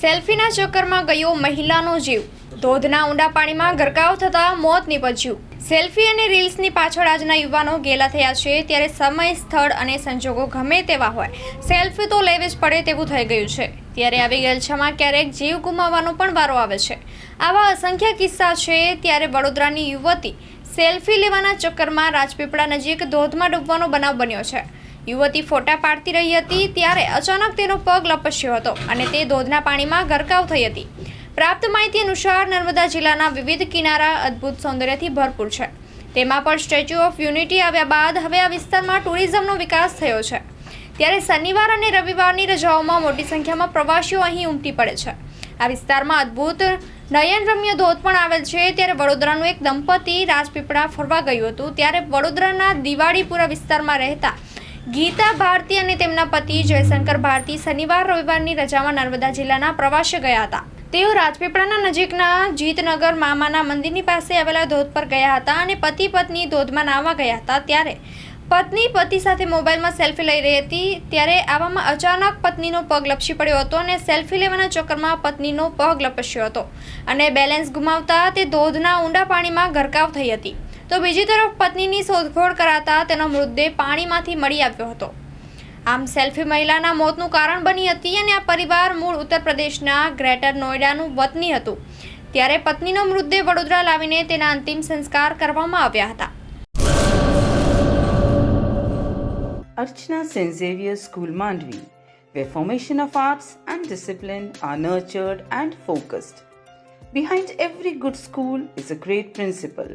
સેલ્ફીના ચક્કરમાં ગયો મહિલાનો જીવ. ધોધના ઊંડા પાણીમાં ગરકાવ થતાં મોત નીપજ્યું. સેલ્ફી અને રીલ્સની પાછળ આજના યુવાનો ગેલા થયા છે, ત્યારે સમય, સ્થળ અને સંજોગો ગમે તેવા હોય. સેલ્ફી તો લેવી જ પડે તેવું થઈ ગયું છે. ત્યારે આવી ગેલછામાં ક્યારેક જીવ ગુમાવવાનો પણ વારો આવે છે. આવા અસંખ્ય કિસ્સા છે, ત્યારે વડોદરાની યુવતી સેલ્ફી લેવાના ચક્કરમાં રાજપીપળા નજીક ધોધમાં ડૂબવાનો બનાવ બન્યો છે. યુવતી ફોટા પાડતી રહી હતી ત્યારે અચાનક તેનો પગ લપસ્યો હતો અને તે ધોધના પાણીમાં ગરકાવ થઈ હતી. પ્રાપ્ત માહિતી અનુસાર નર્મદા જિલ્લાના વિવિધ કિનારા અદ્ભુત સૌંદર્યથી ભરપૂર છે. તેમાં પણ સ્ટેચ્યુ ઓફ યુનિટી આવ્યા બાદ હવે આ વિસ્તારમાં ટુરિઝમનો વિકાસ થયો છે. ત્યારે શનિવાર અને રવિવારની રજાઓમાં મોટી સંખ્યામાં પ્રવાસીઓ અહીં ઉમટી પડે છે. આ વિસ્તારમાં અદ્ભુત નયનરમ્ય ધોધ પણ આવેલ છે. ત્યારે વડોદરાનું એક દંપતી રાજપીપળા ફરવા ગયું હતું. ત્યારે વડોદરાના દિવાળીપુરા વિસ્તારમાં રહેતા ગીતા ભારતી અને તેમના પતિ જયશંકર ભારતી શનિવાર રવિવારની રજામાં નર્મદા જિલ્લાના પ્રવાસે ગયા હતા. તેઓ રાજપીપળાના નજીકના જીતનગર મામાના મંદિરની પાસે આવેલા ધોધ પર ગયા હતા અને પતિ પત્ની ધોધમાં નાહવા ગયા હતા ત્યારે પત્ની પતિ સાથે મોબાઈલમાં સેલ્ફી લઈ રહી હતી ત્યારે આવામાં અચાનક પત્નીનો પગ લપસી પડ્યો હતો અને સેલ્ફી લેવાના ચક્કરમાં પત્નીનો પગ લપસ્યો હતો અને બેલેન્સ ગુમાવતા તે ધોધના ઊંડા પાણીમાં ગરકાવ થઈ હતી. તો બીજી તરફ પત્નીની શોધખોળ કરાતા તેનો મૃતદેહ પાણીમાંથી મળી આવ્યો હતો આમ સેલ્ફી મહિલાના મોતનું કારણ બની હતી અને આ પરિવાર મૂળ ઉત્તર પ્રદેશના ગ્રેટર નોઈડાનું વતની હતું ત્યારે પત્નીનો મૃતદેહ વડોદરા લાવીને તેના અંતિમ સંસ્કાર કરવામાં આવ્યા હતા Archana saint Xavier school Mandvi, where formation of arts and discipline are nurtured and focused. Behind every good school is a great principal.